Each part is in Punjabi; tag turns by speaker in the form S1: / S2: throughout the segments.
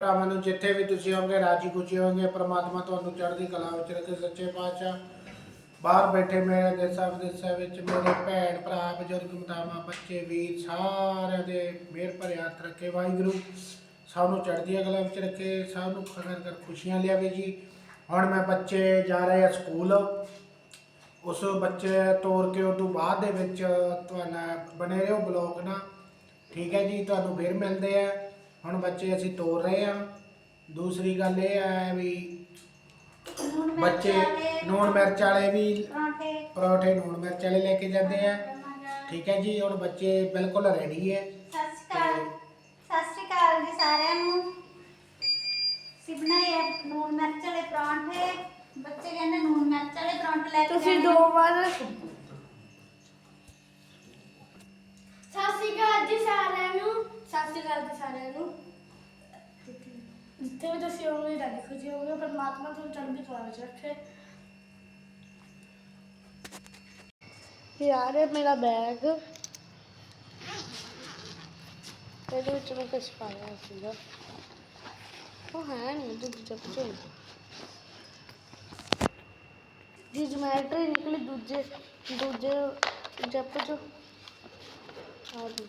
S1: ਭਰਾਵਾਂ ਨੂੰ ਜਿੱਥੇ ਵੀ ਤੁਸੀਂ ਹੋਵੋਗੇ, ਰਾਜੀ ਖੁਸ਼ੀ ਹੋਵੋਗੇ, ਪ੍ਰਮਾਤਮਾ ਤੁਹਾਨੂੰ ਚੜ੍ਹਦੀ ਕਲਾ ਵਿੱਚ ਰੱਖੇ, ਸੱਚੇ ਪਾਤਸ਼ਾਹ। ਬਾਹਰ ਬੈਠੇ ਮੇਰੇ ਦੇਸਾਂ ਵਿਦੇਸਾਂ ਵਿੱਚ ਮੇਰੇ ਭੈਣ ਭਰਾ, ਬਜ਼ੁਰਗ ਮਾਤਾਵਾਂ ਬੱਚੇ, ਵੀਰ, ਸਾਰਿਆਂ ਦੇ ਮਿਹਰ ਭਰੇ ਹੱਥ ਰੱਖੇ, ਵਾਹਿਗੁਰੂ। ਸਭ ਨੂੰ ਚੜ੍ਹਦੀ ਕਲਾ ਵਿੱਚ ਰੱਖੇ, ਸਭ ਨੂੰ ਖਗਰ ਕਰ ਖੁਸ਼ੀਆਂ ਲਿਆਵੇ ਜੀ। ਹੁਣ ਮੈਂ ਬੱਚੇ ਜਾ ਰਹੇ ਆ ਸਕੂਲ। ਉਸ ਬੱਚੇ ਤੋਰ ਕੇ ਉਦੋਂ ਬਾਅਦ ਦੇ ਵਿੱਚ ਤੁਹਾਨੂੰ ਬਣੇ ਰਹੋ ਬਲੌਗ ਨਾਲ ਠੀਕ ਹੈ ਜੀ, ਤੁਹਾਨੂੰ ਫਿਰ ਮਿਲਦੇ ਆ। ਹੁਣ ਬੱਚੇ ਅਸੀਂ ਤੋਰ ਰਹੇ ਆ ਦੂਸਰੀ ਗੱਲ ਇਹ ਹੈ ਵੀ ਬੱਚੇ ਨੂਣ ਮਿਰਚ ਵਾਲੇ ਵੀ
S2: ਪਰਾਂਠੇ।
S1: ਪਰੌਠੇ ਨੂਣ ਮਿਰਚ ਵਾਲੇ ਲੈ ਕੇ ਜਾਂਦੇ ਆ। ਠੀਕ ਹੈ ਜੀ ਹੁਣ ਬੱਚੇ ਬਿਲਕੁਲ ਰੈਡੀ ਹੈ।
S2: ਸਤਿ ਸ਼੍ਰੀ ਅਕਾਲ। ਸਤਿ ਸ਼੍ਰੀ ਅਕਾਲ ਜੀ ਸਾਰਿਆਂ ਨੂੰ। ਅਸੀਂ ਬਣਾਏ ਆ ਨੂਨ ਮਿਰਚ ਵਾਲੇ ਪਰਾਂਠੇ। ਬੱਚੇ ਕਹਿੰਦੇ ਨੂਨ ਮਿਰਚ ਵਾਲੇ ਪਰਾਂਠੇ ਲੈ ਕੇ
S3: ਤੁਸੀਂ
S2: ਜਾਣੇ।
S3: ਦੋ ਵਾਰ
S4: ਸਤਿ ਸ਼੍ਰੀ ਅਕਾਲ ਜੀ ਸਾਰਿਆਂ ਨੂੰ ਸਤਿ ਸ਼੍ਰੀ ਅਕਾਲ ਜੀ ਸਾਰਿਆਂ ਨੂੰ। ਜਿੱਥੇ ਵੀ ਤੁਸੀਂ ਹੋਵੋਗੇ ਰਾਜੀ ਖੁਸ਼ੀ ਹੋਵੋਗੇ ਪਰਮਾਤਮਾ ਤੁਹਾਨੂੰ ਚੜ੍ਹਦੀ ਕਲਾ ਵਿੱਚ ਰੱਖੇ। ਯਾਰ, ਇਹ ਮੇਰਾ ਬੈਗ ਇਹਦੇ ਵਿੱਚ ਮੈਂ ਕੁਝ ਪਾਇਆ ਸੀਗਾ। ਉਹ ਹੈ ਨਹੀਂ ਦੁੱਧ ਚੱਪ ਚੋਂ ਜੀ ਜਮੈਟਰੀ ਨਿਕਲੀ, ਦੂਜੇ ਦੂਜੇ ਜੱਪ ਚੋਂ। ਆ ਜੀ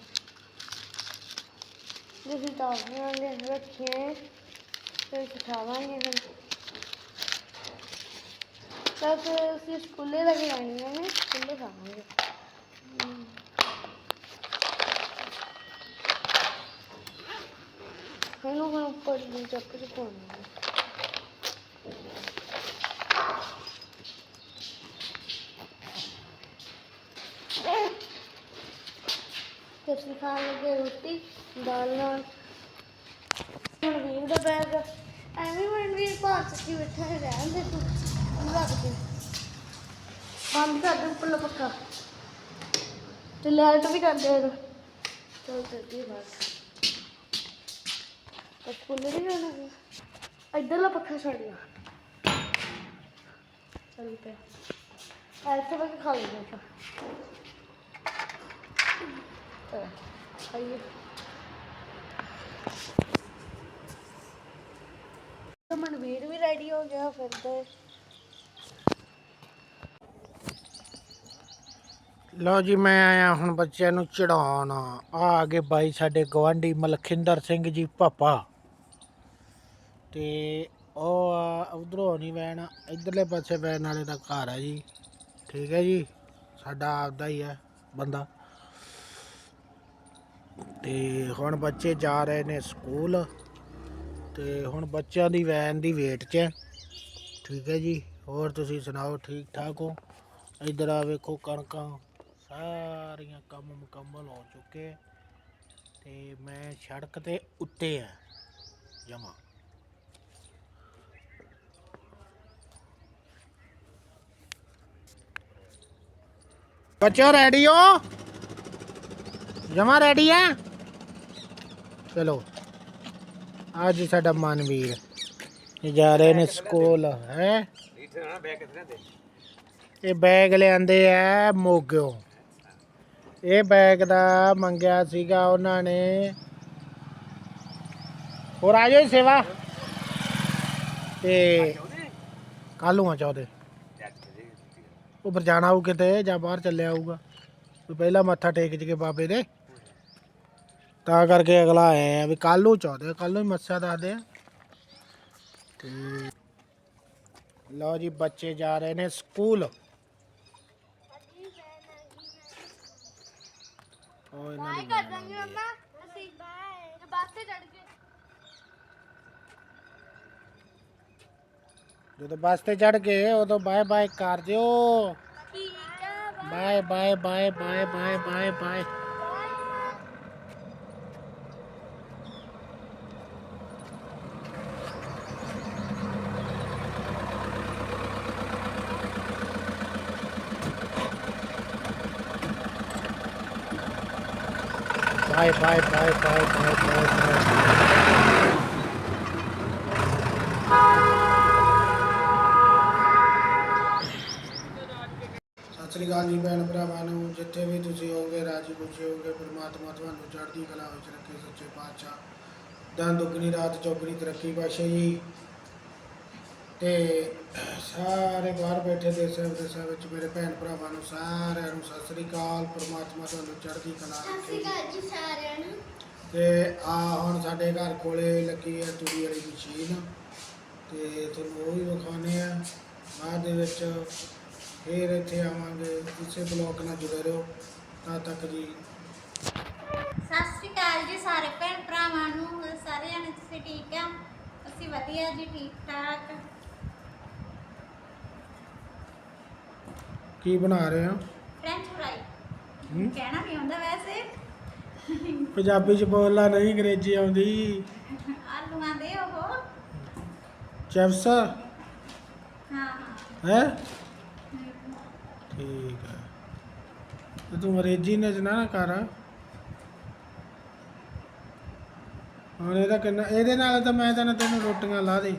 S4: ਜਿਸ ਦਾਖਲਾਂ ਦੇ ਰੱਖੀਏ ਤੇ ਸਿਖਾਵਾਂਗੇ ਫਿਰ। ਤਦ ਅਸੀਂ ਸਕੂਲੇ ਲੈ ਕੇ ਆਣੀਆਂ ਨੇ। ਸਕੂਲੇ ਖਾਵਾਂਗੇ ਹੁਣ ਹੁਣ ਉੱਪਰ ਨੂੰ ਚੱਕ ਕੇ ਪਾਉਣਾ ਹੈ ਅਸੀਂ ਖਾਣ ਲੱਗੇ ਰੋਟੀ, ਦਾਲ ਨਾਲ। ਮਨਵੀਰ ਦਾ ਬੈਗ ਐਵੇਂ ਮਨਵੀਰ ਭਾਰਤ ਚ ਬੈਠਾ ਹੈ, ਰਹਿਣ ਦੇ ਤੂੰ। ਉਹਨੂੰ ਰੱਖ ਦੇ। ਬੰਦ ਕਰ ਦੇ ਉੱਪਰਲਾ ਪੱਖਾ। ਤੇ ਲਾਈਟ ਵੀ ਕਰ ਦੇ ਇਹਦਾ। ਚਲ ਤੇ ਬਸ ਤਾਂ ਸਕੂਲੇ ਨਹੀਂ ਜਾਣਾ ਇੱਧਰਲਾ ਪੱਖਾ ਛੱਡ ਚੱਲ ਪਿਆ ਐਸੇ ਵਕ ਖਾ ਲੈਂਦੇ ਆਪਾਂ। ਚਲੋ, ਆਈਏ ਮਨਵੀਰ ਵੀ ਰੈਡੀ ਹੋ ਗਿਆ ਫਿਰ ਤੇ।
S1: ਲਓ ਜੀ ਮੈਂ ਆਇਆ ਹੁਣ ਬੱਚਿਆਂ ਨੂੰ ਚੜਾਉਣ। ਆ ਆ ਗਏ ਬਾਈ ਸਾਡੇ ਗਵਾਂਢੀ ਮਲਖਿੰਦਰ ਸਿੰਘ ਜੀ ਪਾਪਾ। ਤੇ ਉਹ ਆ ਉਧਰੋਂ ਨਹੀਂ ਵੈਨ ਇਧਰਲੇ ਪਾਸੇ ਵੈਨ ਵਾਲੇ ਦਾ ਘਰ ਹੈ ਜੀ। ਠੀਕ ਹੈ ਜੀ ਸਾਡਾ ਆਪਦਾ ਹੀ ਹੈ ਬੰਦਾ। ਤੇ ਹੁਣ ਬੱਚੇ ਜਾ ਰਹੇ ਨੇ ਸਕੂਲ ਤੇ ਹੁਣ ਬੱਚਿਆਂ ਦੀ ਵੈਨ ਦੀ ਵੇਟ 'ਚ ਹੈ। ਠੀਕ ਹੈ ਜੀ, ਹੋਰ ਤੁਸੀਂ ਸੁਣਾਓ ਠੀਕ ਠਾਕ ਹੋ? ਇਧਰ ਆ ਵੇਖੋ ਕਣਕਾਂ, ਸਾਰੀਆਂ ਕੰਮ ਮੁਕੰਮਲ ਹੋ ਚੁੱਕੇ ਤੇ ਮੈਂ ਸੜਕ ਤੇ ਉੱਤੇ ਆ, ਜਮਾ। ਬੱਚੋ ਰੈਡੀ ਹੋ? ਜਮਾ ਰੈਡੀ ਆ? ਚਲੋ। ਅੱਜ ਸਾਡਾ ਮਨਵੀਰ। ਇਹ ਜਾ ਰਹੇ ਨੇ ਸਕੂਲ ਹੈ। ਇਹ ਬੈਗ ਲਿਆਂਦੇ ਆ ਮੋਗਿਓ। ਇਹ ਬੈਗ ਦਾ ਮੰਗਿਆ ਸੀਗਾ ਉਹਨਾਂ ਨੇ। ਹੋਰ ਆ ਜਾਓ ਸੇਵਾ। ਤੇ ਕੱਲ ਨੂੰ ਆ ਚਾਹਦੇ ਉੱਪਰ ਜਾਣਾ ਹੋਊ ਕਿਤੇ ਜਾਂ ਬਾਹਰ ਚੱਲਿਆ ਆਊਗਾ ਪਹਿਲਾਂ ਮੱਥਾ ਟੇਕ ਕੇ ਬਾਬੇ ਦੇ ਤਾਂ ਕਰਕੇ ਅਗਲਾ ਆਏ ਆ ਵੀ ਕੱਲ ਨੂੰ ਚਾਹਦੇ ਕੱਲ ਨੂੰ ਹੀ ਮੱਸਿਆ ਦੱਸਦੇ ਆ ਤੇ ਲਓ ਜੀ ਬੱਚੇ ਜਾ ਰਹੇ ਨੇ ਸਕੂਲ। ਉਹ ਇਹਨਾਂ ਦੀ
S4: ਕਰ ਦਾਂਗੇ ਮੰਮਾ ਅਸੀਂ ਬਾਏ। ਬੱਸ ਤੇ ਚੜ ਗਏ।
S1: ਜਦੋਂ ਬੱਸ ਤੇ ਚੜ ਗਏ ਉਦੋਂ ਬਾਏ ਬਾਏ ਕਰ ਦਿਓ। Bye bye bye bye bye bye bye. Bye bye bye bye bye bye ਸਤਿ ਸ੍ਰੀ ਅਕਾਲ ਜੀ ਭੈਣ ਭਰਾਵਾਂ ਨੂੰ, ਜਿੱਥੇ ਵੀ ਤੁਸੀਂ ਹੋਵੋਗੇ, ਰਾਜੀ ਖੁਸ਼ੀ ਹੋਵੋਗੇ, ਪਰਮਾਤਮਾ ਤੁਹਾਨੂੰ ਚੜ੍ਹਦੀ ਕਲਾ ਵਿੱਚ ਰੱਖੇ ਸੱਚੇ ਪਾਤਸ਼ਾਹ। ਦਨ ਦੁੱਗਣੀ ਰਾਤ ਚੌਗਣੀ, ਤਰੱਕੀ ਬਖਸ਼ੇ ਜੀ ਤੇ ਸਾਰੇ ਬਾਹਰ ਬੈਠੇ ਦੇਸਾਂ ਵਿਦੇਸਾਂ ਵਿੱਚ ਮੇਰੇ ਭੈਣ ਭਰਾਵਾਂ ਨੂੰ ਸਾਰਿਆਂ ਨੂੰ ਸਤਿ ਸ੍ਰੀ ਅਕਾਲ। ਪ੍ਰਮਾਤਮਾ ਤੁਹਾਨੂੰ ਚੜ੍ਹਦੀ ਕਲਾ ਰੱਖੇ। ਜੀ।
S4: ਜੀ ਸਾਰਿਆਂ ਨੂੰ।
S1: ਤੇ ਆ ਹੁਣ ਸਾਡੇ ਘਰ ਕੋਲੇ ਲੱਗੀ ਹੈ ਤੂੜੀ ਵਾਲੀ ਮਸ਼ੀਨ। ਤੇ ਤੁਹਾਨੂੰ ਉਹ ਵੀ ਵਿਖਾਉਂਦੇ ਆ ਬਾਅਦ ਦੇ ਵਿੱਚ ਫੇਰ ਇੱਥੇ ਆਵਾਂਗੇ। ਇਸੇ ਬਲੌਕ ਨਾਲ ਜੁੜੇ ਰਹੋ। ਤਦ ਤੱਕ ਜੀ।
S2: ਸਤਿ ਸ਼੍ਰੀ ਅਕਾਲ ਜੀ ਸਾਰੇ ਭੈਣ ਭਰਾਵਾਂ ਨੂੰ। ਹੋਰ ਸਾਰੇ ਜਣੇ ਤੁਸੀਂ ਠੀਕ ਆ? ਅਸੀਂ ਵਧੀਆ ਜੀ ਠੀਕ ਠਾਕ।
S1: ਕੀ ਬਣਾ ਰਹੇ ਆ
S2: ਫ੍ਰੈਂਚ ਫਰਾਈ
S1: ਹੂੰ?
S2: ਕਹਿਣਾ ਨਹੀਂ ਆਉਂਦਾ ਵੈਸੇ।
S1: ਪੰਜਾਬੀ ਚ ਬੋਲਣਾ ਨਹੀਂ ਅੰਗਰੇਜ਼ੀ ਆਉਂਦੀ।
S2: ਆਲੂਆਂ ਦੇ ਉਹ।
S1: ਚਿਪਸ?
S2: ਹਾਂ। ਹਾਂ?
S1: ਹੈ ਠੀਕ ਹੈ ਤੇ ਤੂੰ ਅੰਗਰੇਜ਼ੀ ਨੇ ਨਾ ਨਾ ਕਰ। ਹੁਣ ਇਹਦਾ ਕਿੰਨਾ ਇਹਦੇ ਨਾਲ ਤਾਂ ਮੈਂ ਤਾਂ ਤੈਨੂੰ ਰੋਟੀਆਂ ਲਾ ਦੇ।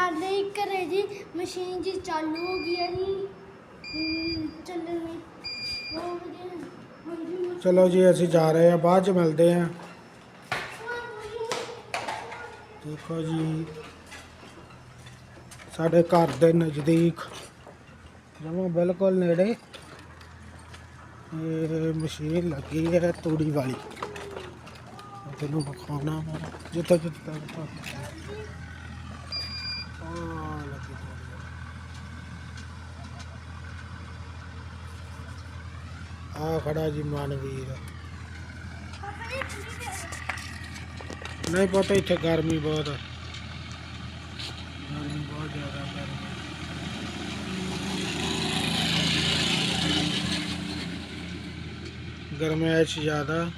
S4: ਸਾਡੇ ਨਾਲ ਦੇ ਹੀ ਘਰੇ ਜੀ ਮਸ਼ੀਨ ਜੀ ਚਾਲੂ ਹੋ ਗਈ ਹੈ ਜੀ। ਚੱਲਣੀ ਵਧੀਆ। ਹਾਂਜੀ
S1: ਚਲੋ ਜੀ ਅਸੀਂ ਜਾ ਰਹੇ ਆ ਬਾਅਦ ਚ ਮਿਲਦੇ ਆ ਦੇਖੋ ਜੀ ਸਾਡੇ ਘਰ ਦੇ ਨਜ਼ਦੀਕ ਜਮਾ ਬਿਲਕੁਲ ਨੇੜੇ ਇਹ ਮਸ਼ੀਨ ਲੱਗੀ ਹੈ ਤੂੜੀ ਵਾਲੀ। ਤੈਨੂੰ ਵਿਖਾਉਣਾ ਮੈਂ ਜਿੱਥੇ ਜਿੱਥੇ ਤੱਕ ਆ ਖੜਾ ਜੀ ਮਨਵੀਰ। ਨਹੀਂ ਪਤਾ, ਇੱਥੇ ਗਰਮੀ ਬਹੁਤ ਹੈ ਗਰਮੀ ਬਹੁਤ ਜ਼ਿਆਦਾ ਗਰਮੀ। ਗਰਮੈਸ਼ ਜ਼ਿਆਦਾ।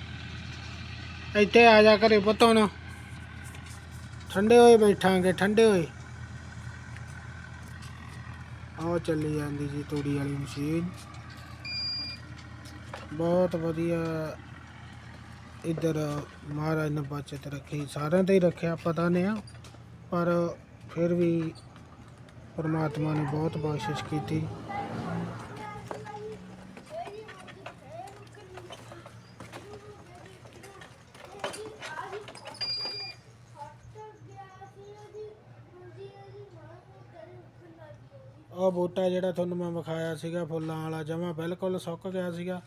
S1: ਇੱਥੇ ਆ ਜਾ ਘਰੇ ਪੁੱਤ ਹੁਣ। ਠੰਡੇ ਹੋਏ ਬੈਠਾਂਗੇ, ਠੰਡੇ ਹੋਏ। ਆਹ ਚੱਲੀ ਜਾਂਦੀ ਜੀ ਤੂੜੀ ਵਾਲੀ ਮਸ਼ੀਨ। ਬਹੁਤ ਵਧੀਆ। ਇੱਧਰ ਮਹਾਰਾਜ ਨੇ ਬਚਤ ਰੱਖੀ। ਸਾਰਿਆਂ ਤੇ ਹੀ ਰੱਖਿਆ, ਪਤਾ ਨਹੀਂ ਆ, ਪਰ ਫਿਰ ਵੀ ਪਰਮਾਤਮਾ ਨੇ ਬਹੁਤ ਬਖਸ਼ਿਸ਼ ਕੀਤੀ ਉਹ ਬੂਟਾ ਜਿਹੜਾ ਤੁਹਾਨੂੰ ਮੈਂ ਵਿਖਾਇਆ ਸੀਗਾ, ਫੁੱਲਾਂ ਵਾਲਾ, ਜਮਾ ਬਿਲਕੁਲ ਸੁੱਕ ਗਿਆ ਸੀਗਾ।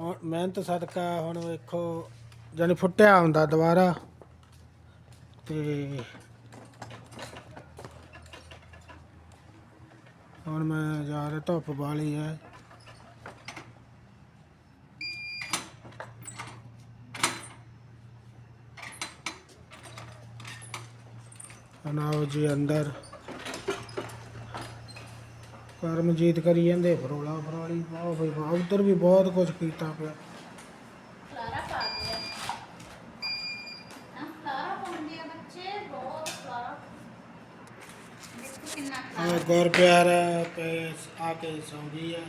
S1: ਹੁਣ ਮਿਹਨਤ ਸਦਕਾ ਹੁਣ ਵੇਖੋ ਜਾਨੀ ਫੁੱਟਿਆ ਹੁੰਦਾ ਦੁਬਾਰਾ। ਤੇ ਹੁਣ ਮੈਂ ਜਾ ਰਿਹਾ, ਧੁੱਪ ਵਾਲੀ ਹੈ। ਹੁਣ ਜੀ ਅੰਦਰ। ਕਰਮਜੀਤ ਕਰੀ ਜਾਂਦੇ ਫਰੋਲਾ ਫਰਾਲੀ ਵਾਹ ਬਈ ਵਾਹ ਉਧਰ ਵੀ ਬਹੁਤ ਕੁਝ ਕੀਤਾ ਪਿਆ।
S2: ਖਲਾਰਾ ਪਾ ਦਿਆ ਹਾਂ ਖਲਾਰਾ ਪਾਉਂਦੇ ਆ ਬੱਚੇ ਬਹੁਤ ਖਲਾਰਾ ਦੇਖੋ ਕਿੰਨਾ
S1: ਆ
S2: ਖਲਾਰਾ
S1: ਗੁਰ ਪਿਆਰਾ ਪੈ ਆ ਕੇ ਸੌਂ ਗਈ ਆ।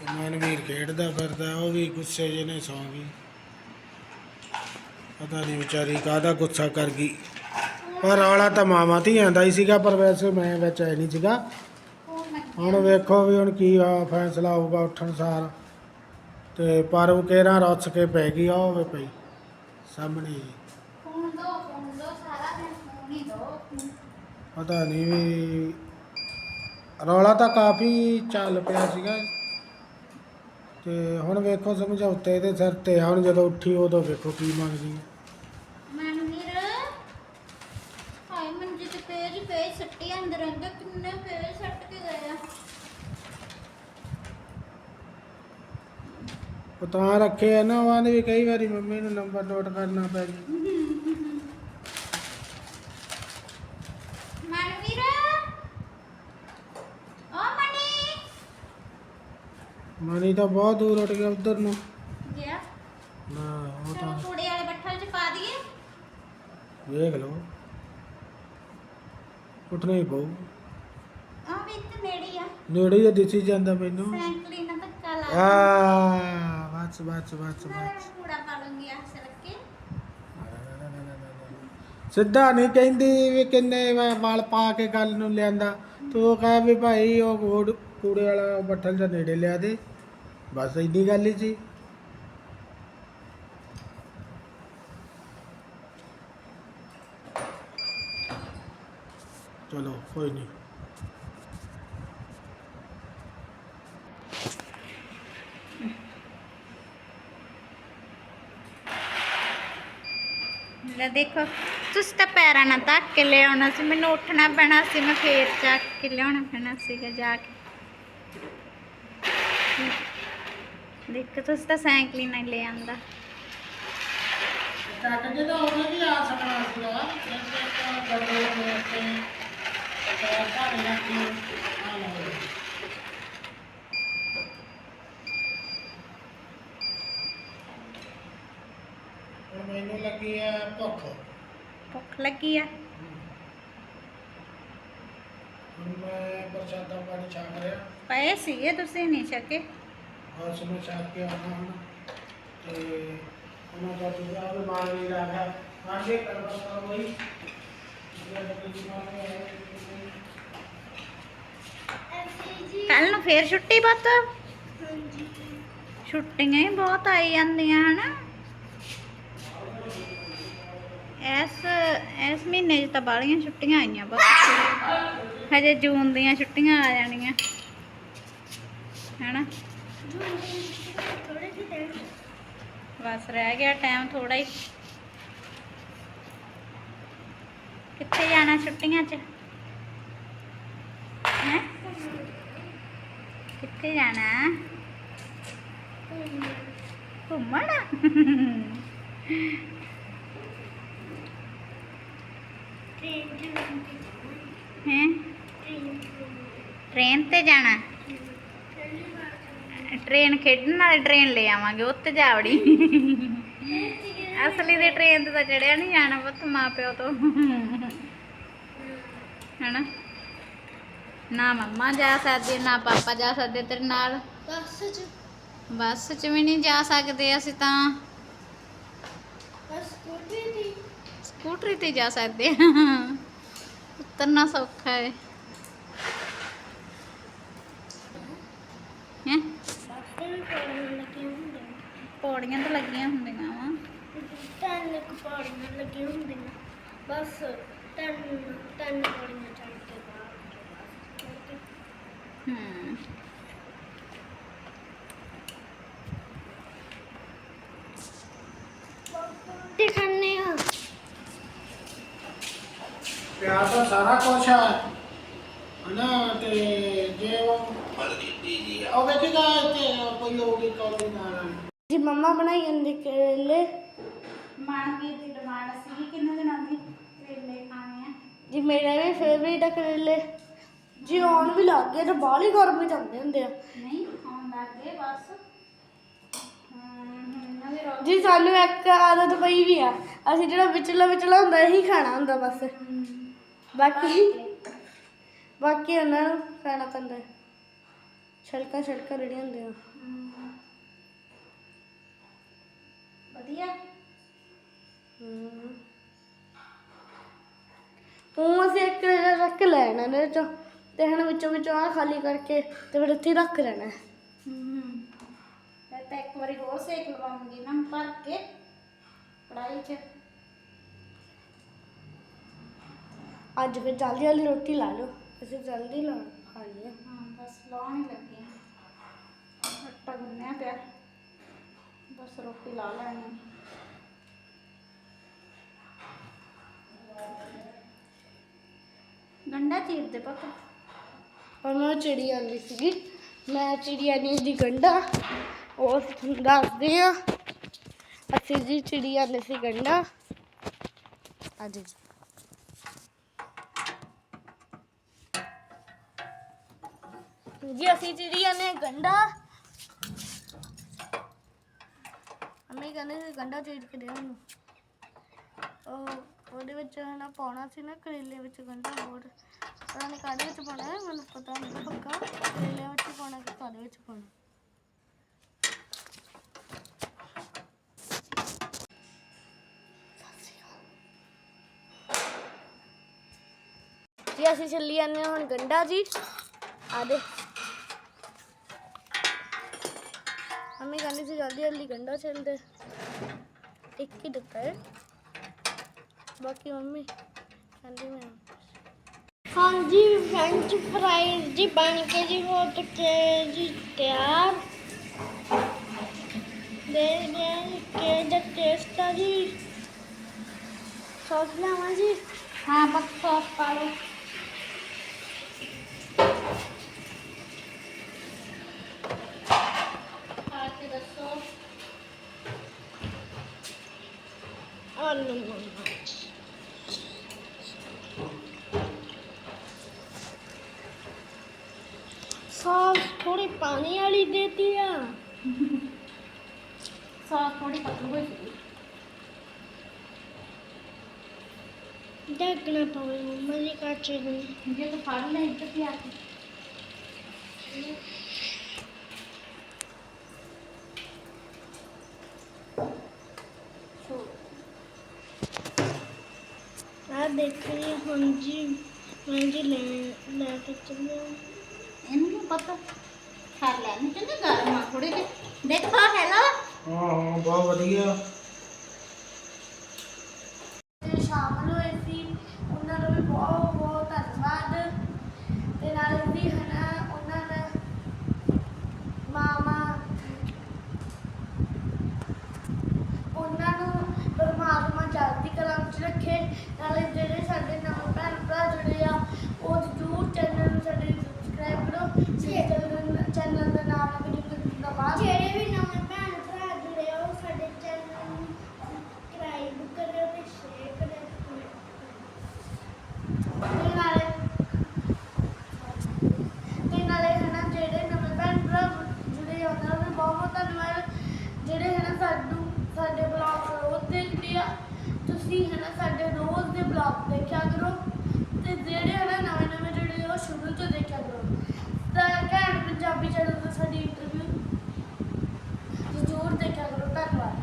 S1: ਤੇ ਮਨਵੀਰ ਖੇਡਦਾ ਫਿਰਦਾ ਉਹ ਵੀ ਗੁੱਸੇ ਜਿਹੇ ਨੇ ਸੌਂ ਗਈ। ਪਤਾ ਨਹੀਂ ਵਿਚਾਰੀ ਕਾਹਦਾ ਗੁੱਸਾ ਕਰ ਗਈ। ਪਰ ਰੌਲਾ ਤਾਂ ਮਾਮਾ ਧੀਆਂ ਦਾ ਹੀ ਸੀਗਾ ਪਰ ਵੈਸੇ ਮੈਂ ਵਿੱਚ ਐ ਨਹੀਂ ਸੀਗਾ। ਹੁਣ ਵੇਖੋ ਵੀ ਹੁਣ ਕੀ ਆ ਫੈਸਲਾ ਹੋਊਗਾ ਉੱਠਣ ਸਾਰ। ਤੇ ਪਰ ਉਹ ਕਿਹੜਾ ਰੁੱਸ ਕੇ ਪੈ ਗਈ ਆ ਹੋਵੇ ਪਈ ਸਾਹਮਣੇ।
S2: ਫੋਨ ਦੋ ਫੋਨ ਦੋ ਸਾਰਾ ਦਿਨ ਫੋਨ ਹੀ ਦੋ।
S1: ਪਤਾ ਨਹੀਂ ਵੀ ਰੌਲਾ ਤਾਂ ਕਾਫੀ ਚੱਲ ਪਿਆ ਸੀਗਾ। ਤੇ ਹੁਣ ਵੇਖੋ ਸਮਝੌਤੇ ਦੇ ਸਿਰ ਤੇ ਆ, ਹੁਣ ਜਦੋਂ ਉੱਠੀ ਉਦੋਂ ਵੇਖੋ ਕੀ ਮੰਗਦੀ ਹੈ
S2: ਮਨਵੀਰ ਹਾਏ ਮੰਜੇ ਤੇ ਪੇਜ ਪੇਜ ਸੱਟੀ ਅੰਦਰ ਅੰਦਰ ਕਿੰਨੇ ਪੇਜ ਸੱਟ ਕੇ ਗਏ ਆ
S1: ਉਹ ਤਾਂ ਰੱਖੇ ਆ ਨਾ ਉਹਨਾਂ ਨੇ ਵੀ ਕਈ ਵਾਰੀ ਮੰਮੀ ਨੂੰ ਨੰਬਰ ਨੋਟ ਕਰਨਾ ਪੈ ਗਿਆ
S2: ਮਨਵੀਰ? ਓ ਮਨੀ?
S1: ਮਨੀ ਤਾਂ ਬਹੁਤ ਦੂਰ ਉੱਠ ਗਿਆ ਉਧਰ ਨੂੰ।
S2: ਗਿਆ?
S1: ਨਾ ਉਹ
S2: ਚਲੋ
S1: ਤਾਂ
S2: ਕੂੜੇ ਵਾਲੇ ਬੱਠਲ ਚ ਪਾ ਦਈਏ।
S1: ਵੇਖ ਲਓ। ਉੱਠਣਾ ਹੀ ਪਊ।
S2: ਆ ਵੀ ਇੱਥੇ ਨੇੜੇ ਹੀ ਆ।
S1: ਨੇੜੇ ਹੀ ਦਿਸੀ ਜਾਂਦਾ ਮੈਨੂੰ।
S2: ਫ੍ਰੈਂਕਲਿਨ ਨਾਲ ਧੱਕਾ ਲਾ।
S1: ਆ
S2: बाच बाच बाच बाच
S1: ਸਿੱਧਾ ਨਹੀਂ ਕਹਿੰਦੀ ਵੀ ਕਿੰਨੇ ਵਾ- ਪਾ ਕੇ ਗੱਲ ਨੂੰ ਲਿਆਂਦਾ। ਤੂੰ ਕਹਿ ਵੀ ਭਾਈ ਉਹ ਕੋੜ ਕੂੜੇ ਵਾਲਾ ਬੱਠਲ ਦੇ ਨੇੜੇ ਲਿਆ ਦੇ। ਬਸ ਇੰਨੀ ਗੱਲ ਹੀ ਸੀ। ਚਲੋ ਕੋਈ ਨਹੀਂ।
S2: ਲੈ ਦੇਖੋ, ਤੁਸੀਂ ਤਾਂ ਪੈਰਾਂ ਨਾਲ ਧੱਕ ਕੇ ਲਿਆਉਣਾ ਸੀ, ਮੈਨੂੰ ਉੱਠਣਾ ਪੈਣਾ ਸੀ, ਮੈਂ ਫੇਰ ਚੱਕ ਕੇ ਲਿਆਉਣਾ ਪੈਣਾ ਸੀਗਾ ਜਾ ਕੇ। ਦੇਖੋ, ਤੁਸੀਂ ਤਾਂ ਸਾਈਕਲ ਹੀ ਨਹੀਂ ਲੈ ਆਂਦਾ
S1: ਚੱਕ ਕੇ ਤਾਂ ਉਹਨੇ ਵੀ ਆ ਸਕਣਾ ਸੀਗਾ ਇੱਕ ਇੱਕ ਗੱਡੇ ਦੇ ਉੱਤੇ ਪੈਰ ਧਰ ਲਿਆ ਕਿ ਆ ਲਓ ਹੁਣ ਮੈਨੂੰ ਲੱਗੀ ਭੁੱਖ।
S2: ਭੁੱਖ ਲੱਗੀ ਆ। ਪਏ ਸੀਗੇ ਤੁਸੀਂ ਨਹੀਂ ਛਕੇ?
S1: ਔਰ ਸੁਬਹ ਛਕ ਕੇ ਆਉਣਾ ਹੁਣ। ਤੇ ਉਹਨਾਂ ਦਾ ਦੁਆ ਵੀ ਮੰਨ ਲਈ ਰਾਖਾ ਮਾਸ਼ੇ ਕਰਵਾ ਕੋਈ
S2: ਕੱਲ ਨੂੰ ਫੇਰ ਛੁੱਟੀ ਬੱਤ ਹਾਂਜੀ। ਛੁੱਟੀਆਂ ਹੀ ਬਹੁਤ ਆਈ ਜਾਂਦੀਆਂ ਹਨਾ? ਇਸ ਇਸ ਮਹੀਨੇ 'ਚ ਤਾਂ ਬਾਲੀਆਂ ਛੁੱਟੀਆਂ ਆਈਆਂ ਬਸ। ਹਜੇ ਜੂਨ ਦੀਆਂ ਛੁੱਟੀਆਂ ਆ ਜਾਣੀਆਂ। ਹਨਾ?
S4: ਥੋੜੇ
S2: ਬਸ ਰਹਿ ਗਿਆ ਟਾਈਮ ਥੋੜਾ ਹੀ। ਕਿੱਥੇ ਜਾਣਾ ਛੁੱਟੀਆਂ 'ਚ? ਹੈ? ਕਿੱਥੇ ਜਾਣਾ? ਘੁੰਮਣ
S4: ਟ੍ਰੇਨ ਤੇ
S2: ਹੈ?
S4: ਟ੍ਰੇਨ
S2: ਤੇ ਜਾਣਾ? ਟ੍ਰੇਨ ਖੇਡਣ ਵਾਲੀ ਟ੍ਰੇਨ ਲੈ ਆਵਾਂਗੇ ਉੱਤੇ ਜਾਵੜੀ। ਅਸਲੀ ਦੇ ਟ੍ਰੇਨ ਤੇ ਤਾਂ ਚੜਿਆ ਨਹੀਂ ਜਾਣਾ ਪੁੱਤ ਮਾਂ ਪਿਓ ਤੋਂ। ਹਨਾ? ਨਾ ਮੰਮਾ ਜਾ ਸਕਦੇ ਨਾ ਪਾਪਾ ਜਾ ਸਕਦੇ ਤੇਰੇ ਨਾਲ।
S4: ਬੱਸ ਚ।
S2: ਬੱਸ 'ਚ ਵੀ ਨਹੀਂ ਜਾ ਸਕਦੇ ਅਸੀਂ ਤਾਂ।
S4: ਬੱਸ ਸਕੂਟੀ
S2: ਸਕੂਟਰੀ ਤੇ ਜਾ ਸਕਦੇ ਹਾਂ ਉਤਰਨਾ ਸੌਖਾ ਹੈ?
S4: ਪੌੜੀਆਂ
S2: ਤਾਂ ਲੱਗੀਆਂ ਹੁੰਦੀਆਂ ਵਾ।
S4: ਤਿੰਨ ਕੁ ਪੌੜੀਆਂ ਲੱਗੀਆਂ ਹੁੰਦੀਆਂ। ਬਸ ਤਿੰਨ ਤਿੰਨ ਪੌੜੀਆਂ ਚੜ੍ਹ ਕੇ ਬਾਹਰ।
S2: ਹੂੰ
S4: ਤੇ ਖਾਣੇ ਆ
S1: ਪਿਆਰ ਤਾਂ ਸਾਰਾ ਕੁਛ ਹੈ ਹਨਾ ਤੇ ਜੇ ਉਹ ਉਹ ਵੇਖੇਗਾ ਤੇ ਕੋਈ ਹੋਊਗੀ ਕੌਲੀ ਨਾਲ
S4: ਜੀ ਮੰਮਾ ਬਣਾਈ ਜਾਂਦੇ ਕਰੇਲੇ।
S2: ਮਾਨਵੀਰ ਦੀ ਡਿਮਾਂਡ ਸੀ ਕਿੰਨੇ ਦਿਨਾਂ ਦੀ? ਕਰੇਲੇ ਖਾਣੇ ਆ।
S4: ਜੀ ਮੇਰਾ ਵੀ ਫੇਵਰੇਟ ਆ ਕਰੇਲੇ। ਜੀ ਆਉਣ ਵੀ ਲੱਗ ਗਏ ਤੇ ਬਾਹਲੀ ਗਰਮੀ ਜਾਂਦੇ ਹੁੰਦੇ ਆ।
S2: ਨਹੀਂ ਖਾਣ ਲੱਗੇ ਬਸ।
S4: ਜੀ ਸਾਨੂੰ ਇੱਕ ਆਦਤ ਪਈ ਵੀ ਆ। ਅਸੀਂ ਜਿਹੜਾ ਵਿਚਲਾ ਵਿਚਲਾ ਹੁੰਦਾ ਇਹੀ ਖਾਣਾ ਹੁੰਦਾ ਬਸ। ਬਾਕੀ ਬਾਕੀ ਉਹਨਾਂ ਨੂੰ ਖਾਣਾ ਪੈਂਦਾ। ਛਿਲਕਾ ਛਿਲਕਾ ਜਿਹੜੀਆਂ ਹੁੰਦੀਆਂ
S2: ਵਧੀਆ
S4: ਉਹ ਅਸੀਂ ਇੱਕ ਰੱਖ ਲੈਣਾ ਇਹਦੇ ਚੋਂ ਤੇ ਹੁਣ ਵਿੱਚੋਂ ਵਿੱਚੋਂ ਆ ਖਾਲੀ ਕਰਕੇ ਤੇ ਫਿਰ ਇੱਥੇ ਰੱਖ ਲੈਣਾ ਹੈ।
S2: ਮੈਂ ਤਾਂ ਇੱਕ ਵਾਰੀ ਹੋਰ ਸੇਕ ਲਵਾਉਂਗੀ ਨਾ ਭਰ ਕੇ ਕੜਾਈ 'ਚ
S4: ਅੱਜ ਫਿਰ ਜਲਦੀ ਜਲਦੀ ਰੋਟੀ ਲਾ ਲਓ। ਅਸੀਂ ਜਲਦੀ ਲਾ ਖਾ ਲਈਏ
S2: ਹਾਂ ਬਸ ਲਾਉਣ ਹੀ ਲੱਗੀ ਹਾਂ ਆਟਾ ਗੁੰਨਿਆ ਪਿਆ। ਬਸ ਰੋਟੀ ਲਾ ਲੈਣੀ ਗੰਡਾ ਚੀਰ ਦੇ ਪੁੱਤ।
S4: ਹੁਣ ਮੈਂ ਚਿੜੀ ਆਂਦੀ ਸੀਗੀ। ਮੈਂ ਚਿੜੀ ਆਂਦੀ ਦੀ ਗੰਡਾ। ਉਹ ਅਸੀਂ ਤੁਹਾਨੂੰ ਦੱਸਦੇ ਆ। ਅਸੀਂ ਜੀ ਚਿੜੀ ਆਂਦੀ ਸੀ ਗੰਡਾ। ਅੱਜ ਜੀ ਜੀ ਅਸੀਂ ਚਿੜੀ ਆਂਦੇ ਗੰਡਾ ਅਮੇ ਕਹਿੰਦੇ ਸੀ ਗੰਡਾ ਚੀਰ ਕੇ ਦੇ ਉਹ ਉਹਦੇ ਵਿੱਚ ਹਨਾ ਪਾਉਣਾ ਸੀ ਨਾ, ਕਰੇਲੇ ਵਿੱਚ ਗੰਡਾ ਹੋਰ। ਪਤਾ ਨਹੀਂ ਕਾਹਦੇ ਵਿੱਚ ਪਾਉਣਾ ਹੈ, ਮੈਨੂੰ ਪਤਾ ਨਹੀਂ ਪੱਕਾ। ਕਰੇਲੇ ਵਿੱਚ ਪਾਉਣਾ ਕਿ ਕਾਹਦੇ ਵਿੱਚ ਪਾਉਣਾ? ਜੀ ਅਸੀਂ ਚੱਲੀ ਜਾਂਦੇ ਹਾਂ ਹੁਣ ਗੰਡਾ ਜੀ ਆਦੇ ਦੇ ਮੰਮੀ ਕਹਿੰਦੀ ਸੀ ਜਲਦੀ ਜਲਦੀ ਗੰਡਾ ਚੱਲਦੇ ਇੱਕ ਹੀ ਦਿੱਤਾ ਹੈ। ਬਾਕੀ ਮੰਮੀ ਕਹਿੰਦੀ ਮੈਂ ਹਾਂਜੀ ਫ੍ਰੈਂਚ ਫਰਾਈਜ਼ ਜੀ ਬਣ ਕੇ ਜੀ ਹੋ ਚੁੱਕੇ ਜੀ ਤਿਆਰ। ਦੇ ਦੇ ਕੇ ਦਾ ਟੇਸਟ ਆ ਜੀ। ਸੌਸ ਲਾਵਾਂ ਜੀ?
S2: ਹਾਂ ਬਸ ਸੌਸ ਪਾ ਲਓ।
S4: ਆਲੂ ਸੌਸ ਥੋੜੀ ਪਾਣੀ ਵਾਲੀ ਦੇਤੀ ਆ।
S2: ਸੌਸ ਥੋੜੀ ਪਤਲੀ ਹੋਈ ਸੀ
S4: ਡੱਕਣਾ ਪਵੇ ਮੰਮਾ ਜੀ ਕਾਚੇ ਨੂੰ।
S2: ਜੇ ਤੂੰ ਫੜ ਲੈ ਇੱਧਰ ਤੇ ਆ ਕੇ
S4: ਆ ਦੇਖੀ ਹੁਣ ਜੀ ਮੈਂ ਜੀ ਲੈ ਲੈ ਕੇ ਚੱਲਿਆ
S2: ਇਹਨੂੰ ਕੀ ਪਤਾ? ਕਰ ਲੈ ਨੂੰ ਚੰਗੇ ਗਰਮ ਆ ਥੋੜੇ ਜਿਹੇ। ਦੇਖੋ ਹੈਲੋ
S1: ਹਾਂ ਹਾਂ ਬਹੁਤ ਵਧੀਆ
S4: ਤੇ ਸ਼ਾਮਲ ਹੋਏ ਸੀ ਉਹਨਾਂ ਦਾ ਵੀ ਬਹੁਤ ਬਹੁਤ ਧੰਨਵਾਦ ਤੇ ਨਾਲ ਵੀ ਹਨਾ ਉਹਨਾਂ ਦਾ ਮਾਮਾ ਉਹਨਾਂ ਨੂੰ ਪਰਮਾਤਮਾ ਚੜ੍ਹਦੀ ਕਲਾ ਵਿੱਚ ਰੱਖੇ ਨਾਲੇ ਜਿਹੜੇ ਸਾਡੇ ਨਵੇਂ ਭੈਣ ਭਰਾ ਜੁੜੇ ਆ ਉਹ ਜ਼ਰੂਰ ਚੈਨਲ ਨੂੰ ਸਾਡੇ ਸਬਸਕ੍ਰਾਈਬ ਕਰੋ ਚੈਨਲ ਚੈਨਲ ਦਾ ਨਾਮ ਹੈ ਗੁਰੂ ਨਵਾਜ਼ ਜਿਹੜੇ ਵੀ ਨਵੇਂ ਭੈਣ ਭਰਾ ਜੁੜੇ ਆ ਉਹ ਸਾਡੇ ਚੈਨਲ ਨੂੰ ਸਬਸਕ੍ਰਾਈਬ ਕਰਿਓ ਤੇ ਸ਼ੇਅਰ ਕਰਿਓ ਤੇ ਨਾਲੇ ਤੇ ਨਾਲੇ ਹਨਾ ਜਿਹੜੇ ਨਵੇਂ ਭੈਣ ਭਰਾ ਜੁੜੇ ਆ ਉਹਨਾਂ ਦਾ ਵੀ ਬਹੁਤ ਬਹੁਤ ਧੰਨਵਾਦ ਜਿਹੜੇ ਹਨਾ ਸਾਨੂੰ ਸਾਡੇ ਬਲੌਗ ਰੋਜ਼ ਦੇਖਦੇ ਆ ਤੁਸੀਂ ਹਨਾ ਸਾਡੇ ਰੋਜ਼ ਦੇ ਬਲੌਗ ਦੇਖਿਆ ਕਰੋ ਤੇ ਜਿਹੜੇ ਹਨਾ ਨਵੇਂ ਨਵੇਂ ਜੁੜੇ ਆ, ਉਹ ਸ਼ੁਰੂ ਤੋਂ ਦੇਖਿਆ ਕਰੋ ਤਾਂ ਘੈਂਟ ਪੰਜਾਬੀ ਚੈਨਲ ਤੇ ਸਾਡੀ ਇੰਟਰਵਿਊ ਜ਼ਰੂਰ ਦੇਖਿਆ ਕਰੋ ਧੰਨਵਾਦ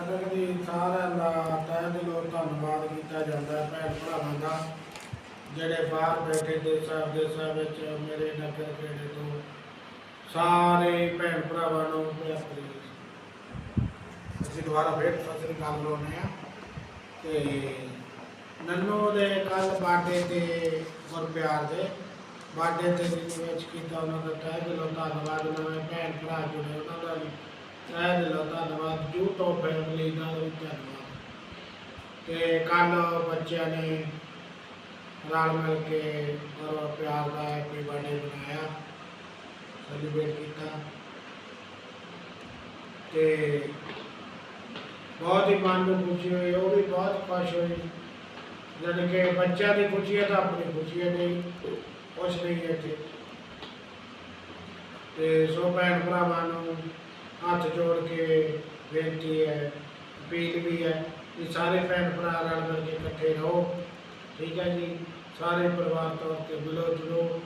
S1: ਅਗਰ ਵੀ ਸਾਰਿਆਂ ਦਾ ਤਹਿ ਦਿਲੋਂ ਧੰਨਵਾਦ ਕੀਤਾ ਜਾਂਦਾ ਹੈ ਭੈਣ ਭਰਾਵਾਂ ਦਾ ਜਿਹੜੇ ਬਾਹਰ ਬੈਠੇ ਦੇਸਾਂ ਵਿਦੇਸਾਂ ਵਿੱਚ, ਮੇਰੇ ਨਗਰ ਖੇੜੇ ਤੋਂ ਸਾਰੇ ਭੈਣ ਭਰਾਵਾਂ ਨੂੰ ਮੈਂ ਅਸੀਂ ਦੁਬਾਰਾ ਫੇਰ ਸਤਿ ਸ੍ਰੀ ਅਕਾਲ ਬੁਲਾਉਂਦੇ ਆ ਤੇ ਨੰਨੂ ਦੇ ਕੱਲ ਬਾਡੇ ਤੇ ਗੁਰਪਿਆਰ ਦੇ, ਬਾਡੇ ਤੇ ਦਿਨ ਵਿੱਚ ਕੀਤਾ ਉਹਨਾਂ ਦਾ ਤਹਿ ਦਿਲੋਂ ਧੰਨਵਾਦ, ਨਵੇਂ ਭੈਣ ਭਰਾ ਜੁੜੇ ਉਹਨਾਂ ਦਾ ਵੀ ਤਹਿ ਦਿਲੋਂ ਧੰਨਵਾਦ YouTube ਫੈਮਿਲੀ ਦਾ ਵੀ ਧੰਨਵਾਦ। ਤੇ ਕੱਲ ਬੱਚਿਆਂ ਨੇ ਰਲ ਮਿਲ ਕੇ ਗੁਰੂ ਪਿਆਰ ਦਾ ਹੈਪੀ ਬਰਥਡੇ ਬਣਾਇਆ ਸੈਲੀਬ੍ਰੇਟ ਕੀਤਾ। ਤੇ ਬਹੁਤ ਹੀ ਮਨ ਨੂੰ ਖੁਸ਼ੀ ਹੋਈ, ਉਹ ਵੀ ਬਹੁਤ ਖੁਸ਼ ਹੋਈ। ਜਦ ਕਿ ਬੱਚਿਆਂ ਦੀ ਖੁਸ਼ੀ ਹੈ ਤਾਂ ਆਪਣੀ ਖੁਸ਼ੀ ਹੈ ਨਹੀਂ ਕੁਛ ਨਹੀਂ ਹੈ ਇੱਥੇ। ਤੇ ਸੋ ਭੈਣ ਭਰਾਵਾਂ ਨੂੰ ਹੱਥ ਜੋੜ ਕੇ ਬੇਨਤੀ ਹੈ, ਅਪੀਲ ਵੀ ਹੈ ਕਿ ਸਾਰੇ ਭੈਣ ਭਰਾ ਰਲ ਮਿਲ ਕੇ ਇਕੱਠੇ ਰਹੋ। ਠੀਕ ਹੈ ਜੀ। ਸਾਰੇ ਪਰਿਵਾਰ ਤੌਰ ਤੇ ਮਿਲੋ ਜੁਲੋ,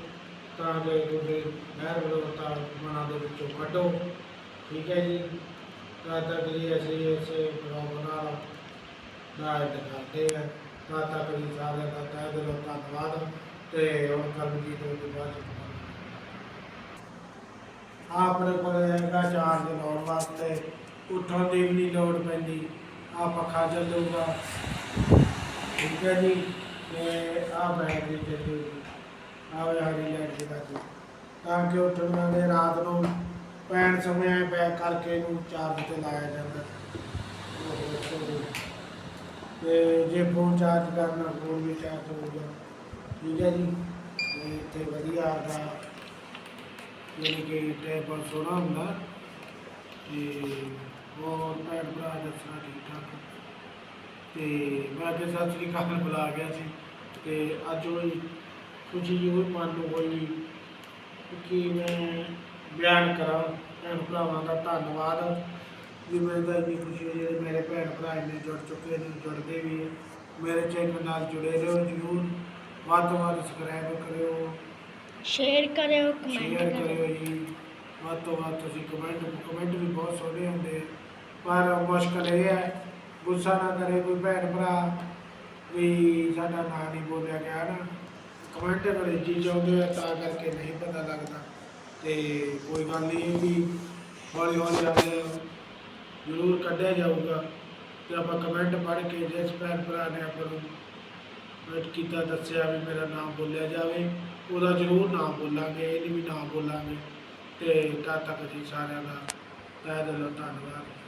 S1: ਤਾਂ ਕਿ ਤੁਸੀਂ ਮਹਿਰ ਵਿਰੋਧਤਾ ਮਨਾਂ ਦੇ ਵਿੱਚੋਂ ਕੱਢੋ। ਠੀਕ ਹੈ ਜੀ। ਤਾਂ ਤੱਕ ਜੀ ਅਸੀਂ ਇਸੇ ਪ੍ਰੋਗਰਾਮ ਨਾਲ ਨਾਲ ਕਰਦੇ ਹਾਂ। ਤਾਂ ਤੱਕ ਜੀ ਸਾਰਿਆਂ ਦਾ ਤਹਿ ਦਿਲੋਂ ਧੰਨਵਾਦ। ਤੇ ਹੁਣ ਕਰਮਜੀਤ ਤੋਂ ਬਾਅਦ ਆਪਣੇ ਕੋਲ ਹੈਗਾ ਚਾਰਜ ਲਾਉਣ ਵਾਸਤੇ। ਉੱਠਣ ਦੀ ਵੀ ਨਹੀਂ ਲੋੜ ਪੈਂਦੀ। ਆ ਪੱਖਾ ਚੱਲੂਗਾ। ਠੀਕ ਹੈ ਜੀ। ਤੇ ਆ ਬੈਟਰੀ ਚੱਲੂਗੀ ਆ ਹਰੀ ਲਾਈਟ ਜਗਾ ਦਿਓ। ਤਾਂ ਕਿ ਉੱਠਣ ਵੇਲੇ ਰਾਤ ਨੂੰ ਪੈਣ ਸਮੇਂ ਬੈਕ ਕਰਕੇ ਇਹਨੂੰ ਚਾਰਜ ਤੇ ਲਾਇਆ ਜਾਂਦਾ। ਉਹ ਤੇ ਜੇ ਫੋਨ ਚਾਰਜ ਕਰਨਾ ਫੋਨ ਵੀ ਚਾਰਜ ਹੋਊਗਾ ਠੀਕ ਹੈ ਜੀ। ਤੇ ਇੱਥੇ ਵਧੀਆ ਦਾ ਯਾਨੀ ਕਿ ਟੇਬਲ ਸੋਹਣਾ ਹੁੰਦਾ। ਤੇ ਹੋਰ ਭੈਣ ਭਰਾ ਦੱਸਣਾ ਠੀਕ ਠਾਕ ਤੇ ਮੈਂ ਤੇ ਸਤਿ ਸ੍ਰੀ ਅਕਾਲ ਬੁਲਾ ਗਿਆ ਸੀ ਤੇ ਅੱਜ ਉਹ ਖੁਸ਼ੀ ਜਿਹੀ ਹੋਈ ਮਨ ਨੂੰ ਹੋਈ ਕਿ ਮੈਂ ਬਿਆਨ ਕਰਾਂ ਭੈਣ ਭਰਾਵਾਂ ਦਾ ਧੰਨਵਾਦ ਵੀ ਮੈਨੂੰ ਤਾਂ ਇੰਨੀ ਖੁਸ਼ੀ ਹੋਈ ਜਿਹੜੇ ਮੇਰੇ ਭੈਣ ਭਰਾ ਇੰਨੇ ਜੁੜ ਚੁੱਕੇ ਨੇ ਜੁੜਦੇ ਵੀ। ਮੇਰੇ ਚੈਨਲ ਨਾਲ ਜੁੜੇ ਰਹੋ ਜਰੂਰ ਵੱਧ ਤੋਂ ਵੱਧ ਸਬਸਕ੍ਰਾਈਬ ਕਰਿਓ
S4: ਸ਼ੇਅਰ ਕਰਿਓ
S1: ਸ਼ੇਅਰ
S4: ਕਮੈਂਟ ਕਰਿਓ
S1: ਕਰਿਓ ਜੀ ਵੱਧ ਤੋਂ ਵੱਧ ਤੁਸੀਂ ਕਮੈਂਟ ਕਮੈਂਟ ਵੀ ਬਹੁਤ ਸੋਹਣੇ ਹੁੰਦੇ। ਪਰ ਮੁਸ਼ਕਲ ਇਹ ਹੈ ਗੁੱਸਾ ਨਾ ਕਰੇ ਕੋਈ ਭੈਣ ਭਰਾ ਵੀ ਸਾਡਾ ਨਾਂ ਨਹੀਂ ਬੋਲਿਆ ਗਿਆ ਨਾ। ਕਮੈਂਟ ਅੰਗਰੇਜ਼ੀ ਚਾਹੁੰਦੇ ਆ, ਤਾਂ ਕਰਕੇ ਨਹੀਂ ਪਤਾ ਲੱਗਦਾ। ਤੇ ਕੋਈ ਗੱਲ ਨਹੀਂ ਵੀ ਹੌਲੀ ਹੌਲੀ ਆਪਣੇ ਜ਼ਰੂਰ ਕੱਢਿਆ ਜਾਊਗਾ। ਤੇ ਆਪਾਂ ਕਮੈਂਟ ਪੜ੍ਹ ਕੇ ਜਿਸ ਭੈਣ ਭਰਾ ਨੇ ਆਪਾਂ ਨੂੰ ਵੇਟ ਕੀਤਾ, ਦੱਸਿਆ ਵੀ ਮੇਰਾ ਨਾਮ ਬੋਲਿਆ ਜਾਵੇ, ਉਹਦਾ ਜ਼ਰੂਰ ਨਾਮ ਬੋਲਾਂਗੇ, ਇਹ ਨਹੀਂ ਵੀ ਨਾਮ ਬੋਲਾਂਗੇ। ਤੇ ਤਦ ਤੱਕ ਜੀ ਸਾਰਿਆਂ ਦਾ ਤਹਿ ਦਿਲੋਂ ਧੰਨਵਾਦ।